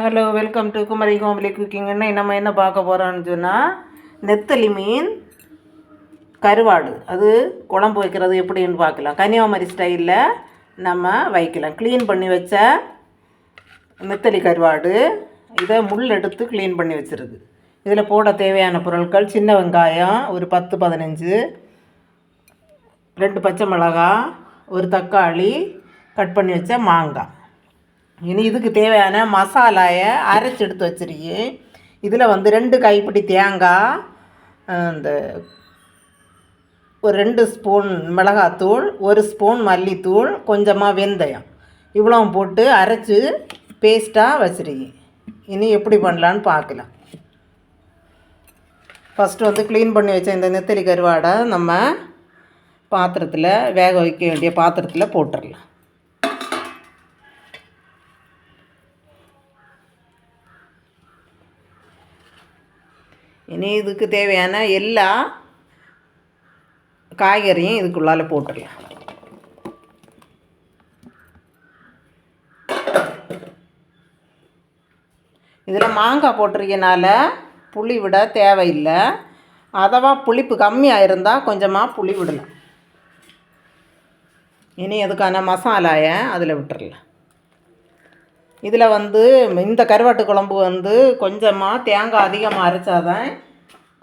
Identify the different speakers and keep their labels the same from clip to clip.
Speaker 1: Hello welcome to Kumari Komali குக்கிங்னு நம்ம என்ன பார்க்க போகிறோம்னு சொன்னால் நெத்தலி மீன் கருவாடு. அது குழம்பு வைக்கிறது எப்படின்னு பார்க்கலாம். கன்னியாகுமரி ஸ்டைலில் நம்ம வைக்கலாம். க்ளீன் பண்ணி வச்ச நெத்தலி கருவாடு இதை முள் எடுத்து க்ளீன் பண்ணி வச்சுருது. இதில் போட தேவையான பொருட்கள் சின்ன வெங்காயம் ஒரு பத்து பதினஞ்சு ரெண்டு பச்சை மிளகாய் ஒரு தக்காளி கட் பண்ணி வச்ச மாங்காய். இனி இதுக்கு தேவையான மசாலாயை அரைச்சி எடுத்து வச்சுருக்கேன் இதில் வந்து ரெண்டு கைப்பிடி தேங்காய் இந்த ஒரு ரெண்டு ஸ்பூன் மிளகாத்தூள் ஒரு ஸ்பூன் மல்லித்தூள் கொஞ்சமாக வெந்தயம். இவ்வளோ போட்டு அரைச்சி பேஸ்ட்டாக வச்சுருக்கேன் இனி எப்படி பண்ணலான்னு பார்க்கலாம். ஃபஸ்ட்டு வந்து க்ளீன் பண்ணி வச்ச இந்த நெத்தலி கருவாடை நம்ம பாத்திரத்தில் வேக வைக்க வேண்டிய பாத்திரத்தில் போட்டுடலாம் இனி இதுக்கு தேவையான எல்லா காய்கறியும் இதுக்குள்ளால் போட்டுடலாம். இதில் மாங்காய் போட்டிருக்கனால புளி விட தேவையில்லை. அதவா புளிப்பு கம்மியாக இருந்தால் கொஞ்சமாக புளி விடலாம். இனி அதுக்கான மசாலாயை அதில் விட்டுறலாம். இதில் வந்து இந்த கருவாட்டு குழம்பு வந்து கொஞ்சமாக தேங்காய் அதிகமாக அரைச்சாதான்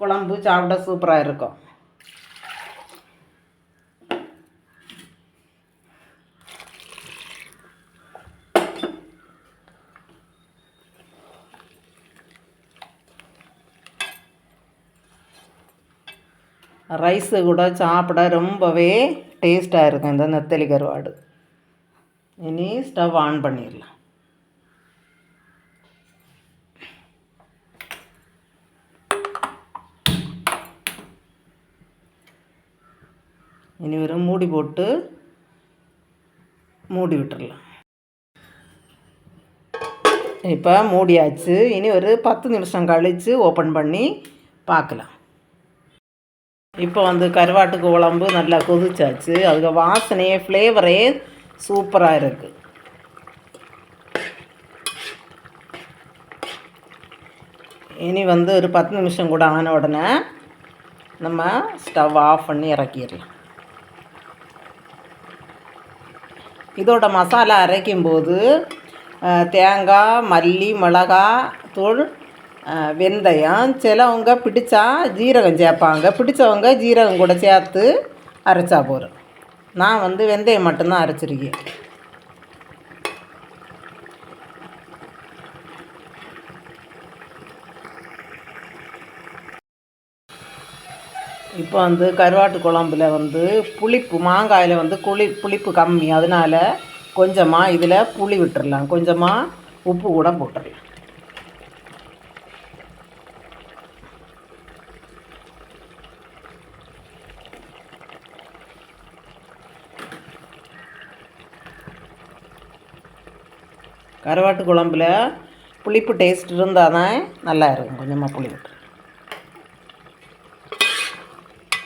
Speaker 1: குழம்பு சாப்பிட சூப்பராக இருக்கும். ரைஸு கூட சாப்பிட ரொம்பவே டேஸ்ட்டாக இருக்கும் இந்த நெத்தலி கருவாடு. இனி ஸ்டவ் ஆன் பண்ணிடலாம். இனி வெறும் மூடி போட்டு மூடி விட்டுடலாம் இப்போ மூடியாச்சு. இனி ஒரு பத்து நிமிஷம் கழித்து ஓப்பன் பண்ணி பார்க்கலாம் இப்போ வந்து கருவாட்டுக்கு குழம்பு நல்லா கொதிச்சாச்சு. அதுக்கு வாசனையே ஃப்ளேவரே சூப்பராக இருக்குது இனி வந்து ஒரு பத்து நிமிஷம் கூட ஆன உடனே நம்ம ஸ்டவ் ஆஃப் பண்ணி இறக்கிடலாம். இதோட மசாலா அரைக்கும்போது தேங்காய் மல்லி மிளகா தூள் வெந்தயம் சிலவங்க பிடிச்சா ஜீரகம் சேர்ப்பாங்க. பிடிச்சவங்க ஜீரகம் கூட சேர்த்து அரைச்சா போகிறோம் நான் வந்து வெந்தயம் மட்டும்தான் அரைச்சிருக்கேன். இப்போ வந்து கருவாட்டு குழம்புல வந்து புளிப்பு மாங்காயில் வந்து குளி புளிப்பு கம்மி. அதனால் கொஞ்சமாக இதில் புளி விட்டுடலாம் கொஞ்சமாக உப்பு கூட போட்டுடலாம் கருவாட்டு குழம்புல புளிப்பு டேஸ்ட் இருந்தால் தான் நல்லா இருக்கும். கொஞ்சமாக புளி விட்டு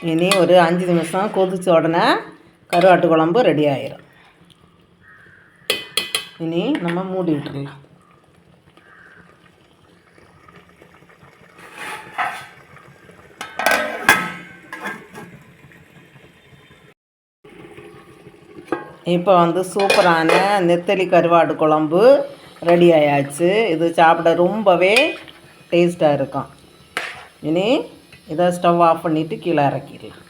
Speaker 1: இனி ஒரு அஞ்சு நிமிஷம் கொதிச்ச உடனே கருவாட்டு குழம்பு ரெடி ஆயிரும். இனி நம்ம மூடி விட்டுடலாம் இப்போ வந்து சூப்பரான நெத்தலி கருவாடு குழம்பு ரெடி ஆயாச்சு. இது சாப்பிட ரொம்பவே டேஸ்ட்டாக இருக்கும். இனி இதை ஸ்டவ் ஆஃப் பண்ணிவிட்டு கீழே இறக்கிடலாம்.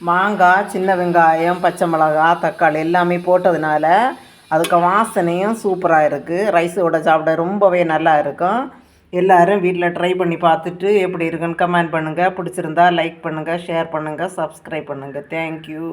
Speaker 1: மாங்காய் சின்ன வெங்காயம் பச்சை மிளகாய் தக்காளி எல்லாமே போட்டதுனால அதுக்கு வாசனையும் சூப்பராக இருக்குது ரைஸோட சாப்பிட ரொம்பவே நல்லா இருக்கும். எல்லோரும் வீட்டில் ட்ரை பண்ணி பார்த்துட்டு எப்படி இருக்குன்னு கமெண்ட் பண்ணுங்கள் பிடிச்சிருந்தா லைக் பண்ணுங்கள் ஷேர் பண்ணுங்கள் சப்ஸ்கிரைப் பண்ணுங்கள் தேங்க்யூ